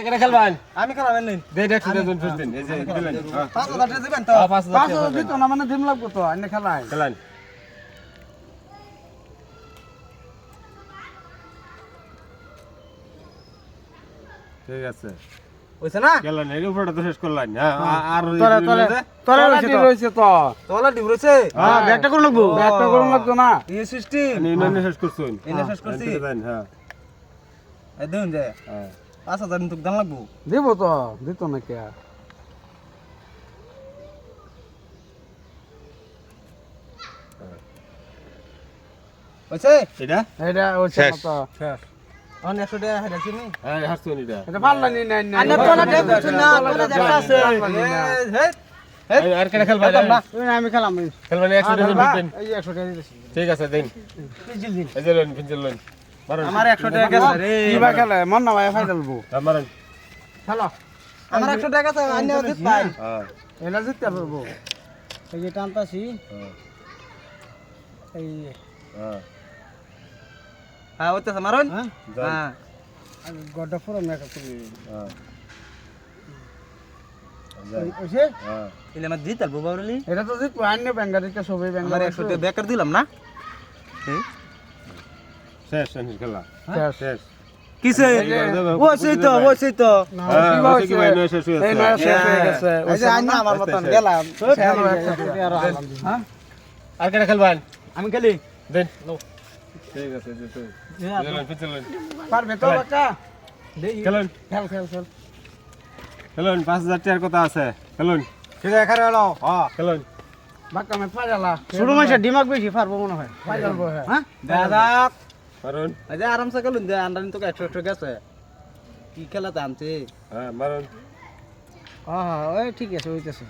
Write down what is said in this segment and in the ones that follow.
এখানে খেলবেন? আমি খেলাবেন নিন দে দেখ সুদে ফিস দিন এই যে দিলেন। হ্যাঁ পাঁচ হাজার টাকা দিবেন তো? হ্যাঁ, পাঁচ হাজার পাঁচ টাকা হাজার দিবেন। দিত না মানে দিন লাগবো তো এনে খেলাই খেলেন। ঠিক আছে। হইছে না? গেলেন এর উপরটা তো শেষ করলেন হ্যাঁ আর তো। তোলা ডিম হ্যাঁ। ব্যাগটা করে লাগবো? ব্যাগটা করে লাগতো না? এই সিস্টেম আমি শেষ করছুন শেষ করছি। হ্যাঁ। হ্যাঁ। পাঁচ হাজার তোকে দাম লাগবো? দিব তো দিত না কে? হইছে এটা? এটা হচ্ছে শেষ। তো একশো টাকা হারাইছি নি? হ্যাঁ এটা এটা নি? দেখ না আছে আর কেন খেলবেন না। আমি খেলাম এই। একশো টাকা ঠিক আছে দিন। এই যে লোন ফিঞ্চেল লোন মারুন আমার একশো টাকা। গেছে রে বা খেলে? মন না ভাই ফাইনালবো হ্যাঁ, মারুন। খেলো। আমার একশো টাকা আছে আন্না দিত পাই হ্যাঁ। এটা জিততে পারব এই যে টানতাছি। হ্যাঁ, এই হ্যাঁ। হ্যাঁ হইতেছে মারুন। হ্যাঁ? হ্যাঁ। গড্ডা ফুরন না তুমি হ্যাঁ। ওইছে হ্যাঁ। দিতাল বাবুলি এটা তো জিতবো আন্য সবই আমার বেকার দিলাম না? শেষ খেলা শেষ কিসে সেই তো সেই তো আর খেলবেন আমি খেলি দেন ঠিক আছে খেলুন পারবে তো বাচ্চা খেলুন খেল খেল খেল খেলুন পাঁচ হাজার টাকার কথা আছে খেলুন ঠিক আছে খারে হলো হ্যাঁ খেলুন বাক্কা মে ছোট দিমাগ বেশি পারব মনে হয় পাজালবো হ্যাঁ দাদা মারুন। যে আরামসে খেলুন যে আন্ডার তোকে একশো একশো গেছে। কি খেলাতে আনছে? হ্যাঁ মারুন। হ্যাঁ ওই ঠিক আছে হইতেছে।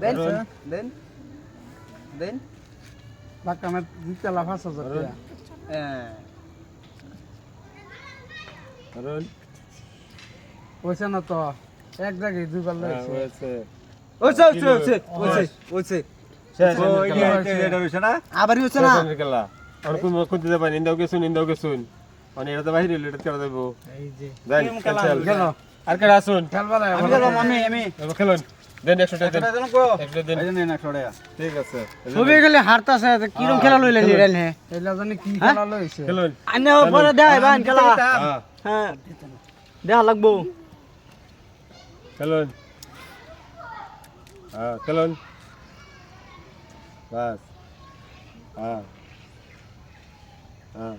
দেন দেন। দেন। বাক্কা হাজার টাকা হ্যাঁ। মারুন। হয়েছে না তো? এক জায়গায় দুইবার হ্যাঁ লয়েছে হয়েছে আবারই না? খেলা। আর কোন কোন দিতে পারেন ইন্দাও গেছুন ইন্দাও গেছুন মানে এটা তো বাইরে এটা কেটে দেবো এই যে দেন টিম খেলো আর কেটে আসুন খেলবা না আমি খেললাম আমি আমি। খেলুন। দেন একশো টাকা দেন। দেন কো। একশো এই নেন একশো টাকা। ঠিক আছে। ছবি গেলে হারতাছে তো কিরম খেলা লইলে নিরেন হে এলা জানি কি খেলা লয়েছে খেলুন। আনে পরে দেয় বান খেলা। হ্যাঁ। হ্যাঁ। দেখা লাগবো। খেলুন। হ্যাঁ খেলুন। বাস। হ্যাঁ। হ্যাঁ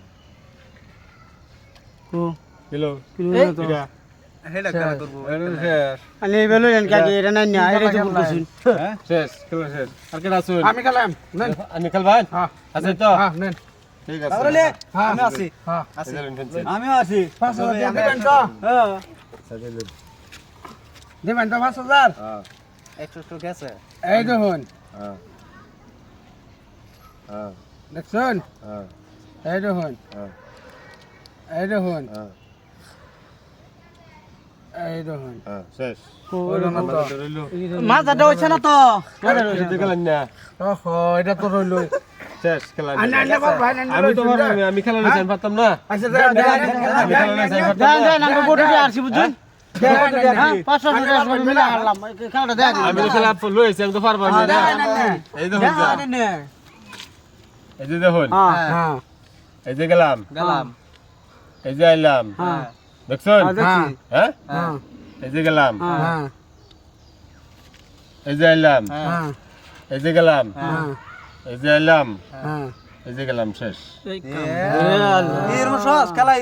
ও কিলো এই এটা। হেডা খেলা করব আনে বেলো এন কাজে এটা নাই না এটা তো বলছিস শেষ খেলুন শেষ। আর কেটে আসুন আমি খেলাম নেন। আপনি খেলবেন? হ্যাঁ আছে তো? হ্যাঁ নেন। ঠিক আছে। তাহলে হ্যাঁ আমি আছি হ্যাঁ। আছি আমি আছি দিবেন তো? হ্যাঁ। দিবেন তো হ্যাঁ। গেছে। এই দেখুন। হ্যাঁ হ্যাঁ। দেখছেন? হ্যাঁ। এই দেখুন হ্যাঁ এই দেখুন হ্যাঁ এই দেখুন হ্যাঁ শেষ ওই দেখুন তো রইল মাথাটা হইছে না তো এটা তো রইল শেষ খেলা আমি তো আমি খেলা নিয়েছি পারতাম না আচ্ছা আমি হ্যাঁ তো খেলা আমি তো পারব এই দেখুন। এই যে দেখুন এই যে গেলাম। গেলাম। এই যে আইলাম। হ্যাঁ। দেখছেন? হ্যাঁ হ্যাঁ? হ্যাঁ। এই যে গেলাম। হ্যাঁ। এই যে আইলাম। হ্যাঁ। এই যে গেলাম। হ্যাঁ। এই যে আইলাম। হ্যাঁ। এই যে গেলাম শেষ। এরম সস খেলা।